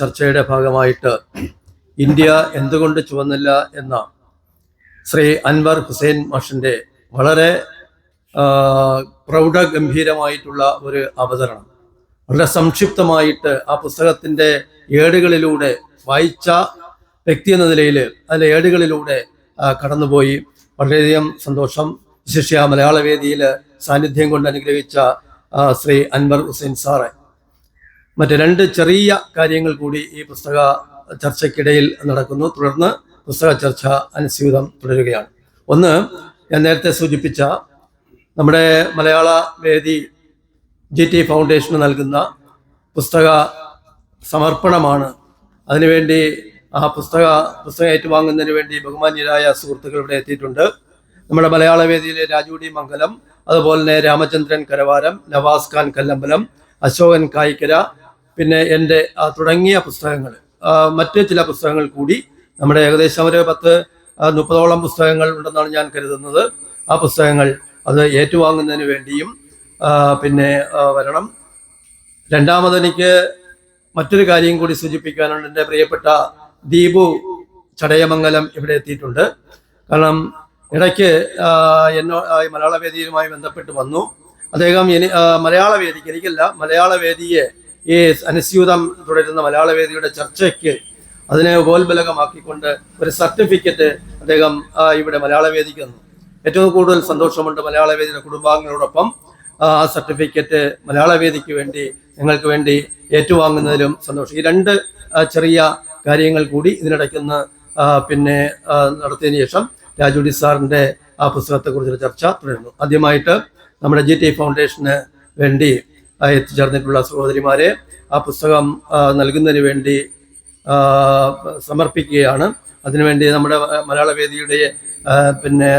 ചർച്ചയുടെ ഭാഗമായിട്ട് ഇന്ത്യ എന്തുകൊണ്ട് ചുവന്നില്ല എന്ന ശ്രീ അൻവർ ഹുസൈൻ മാഷിന്റെ വളരെ പ്രൗഢഗംഭീരമായിട്ടുള്ള ഒരു അവതരണം. വളരെ സംക്ഷിപ്തമായിട്ട് ആ പുസ്തകത്തിന്റെ ഏടുകളിലൂടെ വായിച്ച വ്യക്തി എന്ന നിലയിൽ അതിലെ ഏടുകളിലൂടെ കടന്നുപോയി. വളരെയധികം സന്തോഷം. വിശിഷ്യ മലയാള വേദിയിൽ സാന്നിധ്യം കൊണ്ട് അനുഗ്രഹിച്ച ശ്രീ അൻവർ ഹുസൈൻ സാറെ. മറ്റ് രണ്ട് ചെറിയ കാര്യങ്ങൾ കൂടി ഈ പുസ്തക ചർച്ചയ്ക്കിടയിൽ നടക്കുന്നു. തുടർന്ന് പുസ്തക ചർച്ച അനുസ്യൂതം തുടരുകയാണ്. ഒന്ന് ഞാൻ നേരത്തെ സൂചിപ്പിച്ച നമ്മുടെ മലയാള വേദി ജി ടി ഫൗണ്ടേഷന് നൽകുന്ന പുസ്തക സമർപ്പണമാണ്. അതിനുവേണ്ടി ആ പുസ്തക പുസ്തകം ഏറ്റുവാങ്ങുന്നതിന് വേണ്ടി ബഹുമാന്യരായ സുഹൃത്തുക്കൾ ഇവിടെ എത്തിയിട്ടുണ്ട്. നമ്മുടെ മലയാള വേദിയിലെ രാജു ഡി മംഗലം അതുപോലെ തന്നെ രാമചന്ദ്രൻ കരവാരം നവാസ് ഖാൻ കല്ലമ്പലം അശോകൻ കായിക്കര പിന്നെ എന്റെ തുടങ്ങിയ പുസ്തകങ്ങൾ മറ്റ് ചില പുസ്തകങ്ങൾ കൂടി നമ്മുടെ ഏകദേശം ഒരു പത്ത് മുപ്പതോളം പുസ്തകങ്ങൾ ഉണ്ടെന്നാണ് ഞാൻ കരുതുന്നത്. ആ പുസ്തകങ്ങൾ അത് ഏറ്റുവാങ്ങുന്നതിന് വേണ്ടിയും പിന്നെ വരണം. രണ്ടാമത് എനിക്ക് മറ്റൊരു കാര്യം കൂടി സൂചിപ്പിക്കാനുണ്ട്. എന്റെ പ്രിയപ്പെട്ട ദീപു ചടയമംഗലം ഇവിടെ എത്തിയിട്ടുണ്ട്. കാരണം ഇടയ്ക്ക് എന്നോ മലയാള വേദിയുമായി ബന്ധപ്പെട്ട് വന്നു. അദ്ദേഹം ആ, മലയാള വേദിക്ക് എനിക്കല്ല മലയാള വേദിയെ ഈ അനുസ്യൂതം തുടരുന്ന മലയാള വേദിയുടെ ചർച്ചയ്ക്ക് അതിനെ ഉപോത്ബലകമാക്കിക്കൊണ്ട് ഒരു സർട്ടിഫിക്കറ്റ് അദ്ദേഹം ഇവിടെ മലയാള വേദിക്ക് തന്നു. ഏറ്റവും കൂടുതൽ സന്തോഷമുണ്ട് മലയാള വേദിയുടെ കുടുംബാംഗങ്ങളോടൊപ്പം ആ സർട്ടിഫിക്കറ്റ് മലയാള വേദിക്ക് വേണ്ടി നിങ്ങൾക്ക് വേണ്ടി ഏറ്റുവാങ്ങുന്നതിലും സന്തോഷം. ഈ രണ്ട് ചെറിയ കാര്യങ്ങൾ കൂടി ഇതിനിടയ്ക്കൊന്ന് പിന്നെ നടത്തിയതിന് ശേഷം രാജുഡി സാറിന്റെ ആ പുസ്തകത്തെക്കുറിച്ചുള്ള ചർച്ച തുടരുന്നു. ആദ്യമായിട്ട് നമ്മുടെ ജി ടി ഫൗണ്ടേഷന് വേണ്ടി എത്തിച്ചേർന്നിട്ടുള്ള സഹോദരിമാരെ ആ പുസ്തകം നൽകുന്നതിന് വേണ്ടി സമർപ്പിക്കുകയാണ്. അതിനുവേണ്ടി നമ്മുടെ മലയാള വേദിയുടെ പിന്നെ